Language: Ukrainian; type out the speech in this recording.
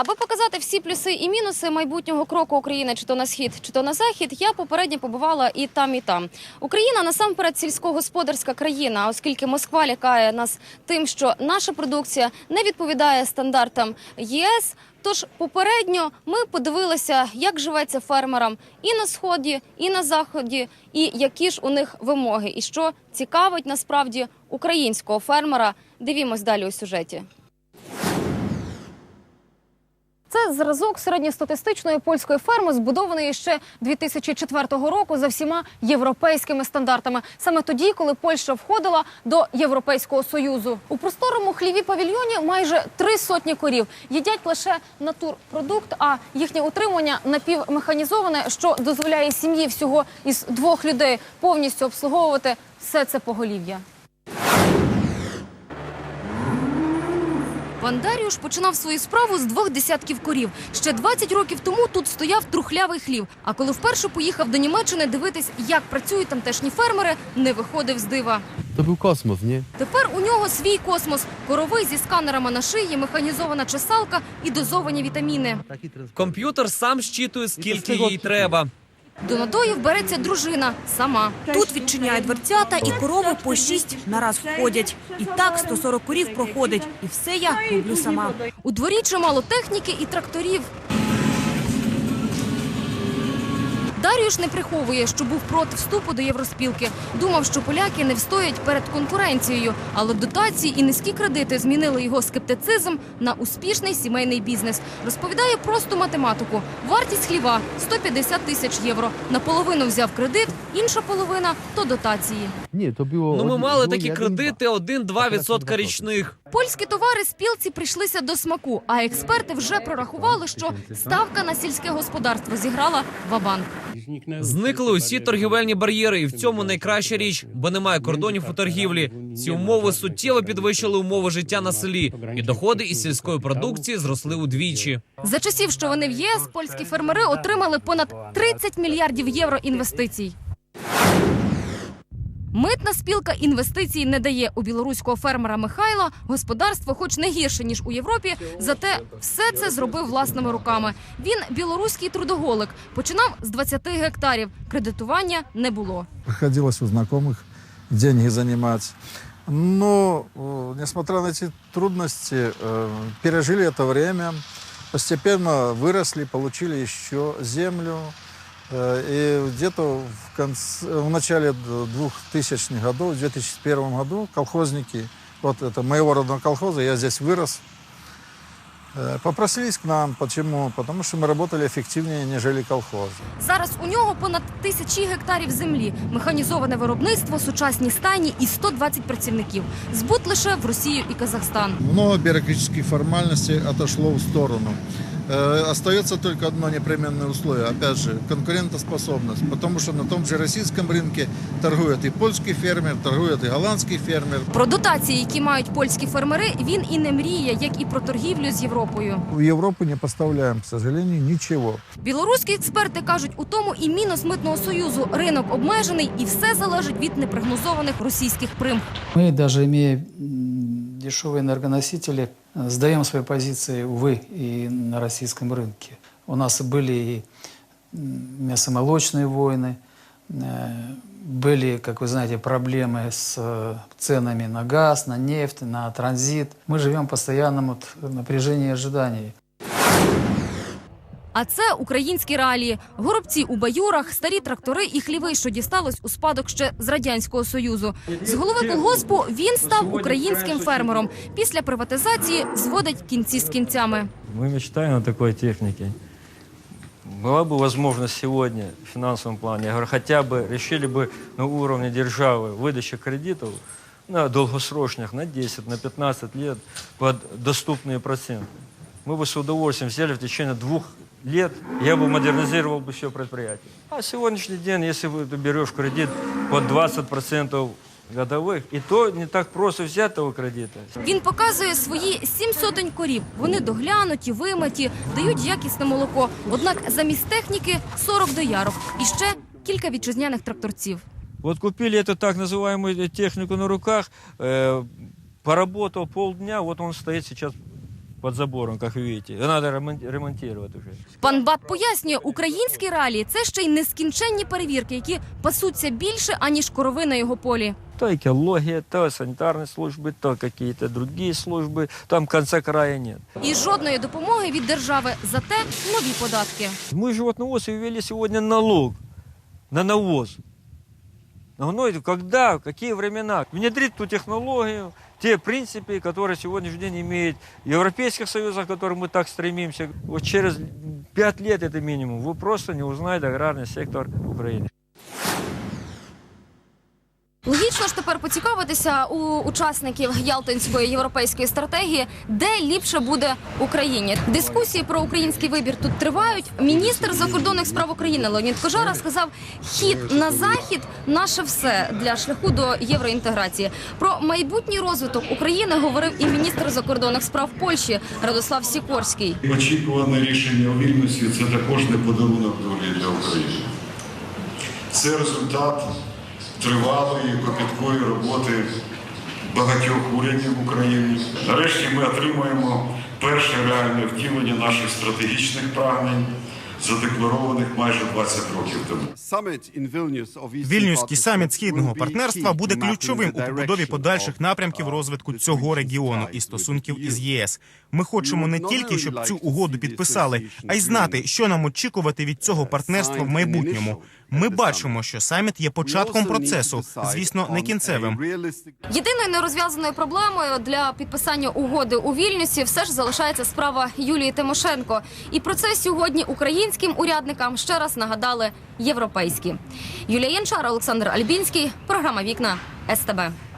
Аби показати всі плюси і мінуси майбутнього кроку України, чи то на схід, чи то на захід, я попередньо побувала і там, і там. Україна насамперед сільськогосподарська країна, оскільки Москва лякає нас тим, що наша продукція не відповідає стандартам ЄС. Тож попередньо ми подивилися, як живеться фермерам і на сході, і на заході, і які ж у них вимоги, і що цікавить насправді українського фермера. Дивімось далі у сюжеті. Це зразок середньостатистичної польської ферми, збудованої ще 2004 року за всіма європейськими стандартами. Саме тоді, коли Польща входила до Європейського союзу. У просторому хліві павільйоні майже три сотні корів. Їдять лише натурпродукт, а їхнє утримання напівмеханізоване, що дозволяє сім'ї всього із двох людей повністю обслуговувати все це поголів'я. Пан Даріуш починав свою справу з двох десятків корів. Ще 20 років тому тут стояв трухлявий хлів. А коли вперше поїхав до Німеччини дивитись, як працюють тамтешні фермери, не виходив з дива. To był kosmos, nie? Тепер у нього свій космос: корови зі сканерами на шиї, механізована чесалка і дозовані вітаміни. Комп'ютер сам щитує, скільки їй треба. До надоїв береться дружина сама. Тут відчиняє дверцята, і корови по шість нараз входять. І так 140 корів проходить. І все я роблю сама. У дворі чимало техніки і тракторів. Даріуш не приховує, що був проти вступу до євроспілки. Думав, що поляки не встоять перед конкуренцією, але дотації і низькі кредити змінили його скептицизм на успішний сімейний бізнес. Розповідає просту математику. Вартість хліва 150 тисяч євро. Наполовину взяв кредит, інша половина то дотації. To było... Ну, ми мали такі кредити 1-2% річних. Польські товари спілці прийшлися до смаку, а експерти вже прорахували, що ставка на сільське господарство зіграла вабанк. Зникли усі торгівельні бар'єри, і в цьому найкраща річ, бо немає кордонів у торгівлі. Ці умови суттєво підвищили умови життя на селі, і доходи із сільської продукції зросли удвічі. За часів, що вони в ЄС, польські фермери отримали понад 30 мільярдів євро інвестицій. Митна спілка інвестицій не дає у білоруського фермера Михайла господарство, хоч не гірше ніж у Європі. Зате все це зробив власними руками. Він білоруський трудоголик. Починав з 20 гектарів. Кредитування не було. приходилось у знакомых деньги занимать. Но, э, несмотря на эти трудности, э, пережили это время, постепенно выросли, получили еще землю. Э, И где-то в, конце, в начале д- 2000-х годов, в 2001 году, колхозники, вот это моего родного колхоза, я здесь вырос, э, попросились к нам. Почему? Потому что мы работали эффективнее, нежели колхозы. Зараз у нього понад тисячі гектарів землі, механізоване виробництво, сучасні стайні і 120 працівників. Збут лише в Росію і Казахстан. Много бюрократических формальностей отошло в сторону. Э, Остается только одно непременное условие, опять же, конкурентоспособность. Потому что на том же российском рынке торгует и польский фермер, торгует и голландский фермер. Про дотації, які мають польські фермери, він і не мріє, як і про торгівлю з Європою. В Европу не поставляем, к сожалению, ничего. Білоруські експерти кажуть, у тому і мінус митного союзу. Ринок обмежений, і все залежить від непрогнозованих російських примх. Мы, даже имея м, дешевые энергоносители, сдаем свои позиции, увы, и на российском рынке. У нас были и мясомолочные войны, э, были, как вы знаете, проблемы с э, ценами на газ, на нефть, на транзит. Мы живем в постоянном вот напряжении и ожидании. А це українські реалії: горобці у баюрах, старі трактори і хліви, що дісталось у спадок ще з радянського союзу. З голови колгоспу він став українським фермером. Після приватизації зводить кінці з кінцями. Мы мечтаем о такой технике. Была бы возможность сегодня в финансовом плане, я говорю, хотя бы решили бы на уровне державы выдача кредитов на долгосрочных, на 10, на 15 лет под доступные проценты. Мы бы с удовольствием взяли в течение двух лет, я бы модернизировал бы все предприятие. А сегодняшний день, если вы берешь кредит под 20% годовых, и то не так просто взять того кредита. Він показує свої сім сотень корів. Вони доглянуті, вимиті, дають якісне молоко. Однак замість техніки 40 доярок і ще кілька вітчизняних тракторців. Вот купили эту так называемую технику на руках, э, поработал полдня, вот он стоит сейчас под забором, как вы видите. И надо ремон- ремонтировать уже. Пан Бат пояснює, українські реалії це ще й нескінченні перевірки, які пасуться більше аніж корови на його полі. То экология, то санитарные службы, то какие-то другие службы. Там конца края нет. І жодної допомоги від держави, зате нові податки. Мы животноводцы ввели сегодня налог на навоз. На гной, когда, в какие времена? Внедрить ту технологию, те принципы, которые сегодняшний день имеет Европейский Союз, к которым мы так стремимся. Вот через пять лет это минимум. Вы просто не узнаете аграрный сектор Украины. Логічно ж тепер поцікавитися у учасників Ялтинської європейської стратегії, де ліпше буде Україні. Дискусії про український вибір тут тривають. Міністр закордонних справ України Леонід Кожара сказав: хід на захід наше все для шляху до євроінтеграції. Про майбутній розвиток України говорив і міністр закордонних справ Польщі Радослав Сікорський. Очікуване рішення у Вільнюсі це також не подарунок долі для України. Це результат тривалої копіткої роботи багатьох урядів України. Нарешті ми отримуємо перше реальне втілення наших стратегічних прагнень, задекларованих майже 20 років тому. Вільнюський саміт східного партнерства буде ключовим у побудові подальших напрямків розвитку цього регіону і стосунків із ЄС. Ми хочемо не тільки, щоб цю угоду підписали, а й знати, що нам очікувати від цього партнерства в майбутньому. Ми бачимо, що саміт є початком процесу, звісно, не кінцевим. Єдиною нерозв'язаною проблемою для підписання угоди у Вільнюсі все ж залишається справа Юлії Тимошенко. І про це сьогодні українським урядникам ще раз нагадали європейські. Юлія Янчара, Олександр Альбінський, програма Вікна СТБ.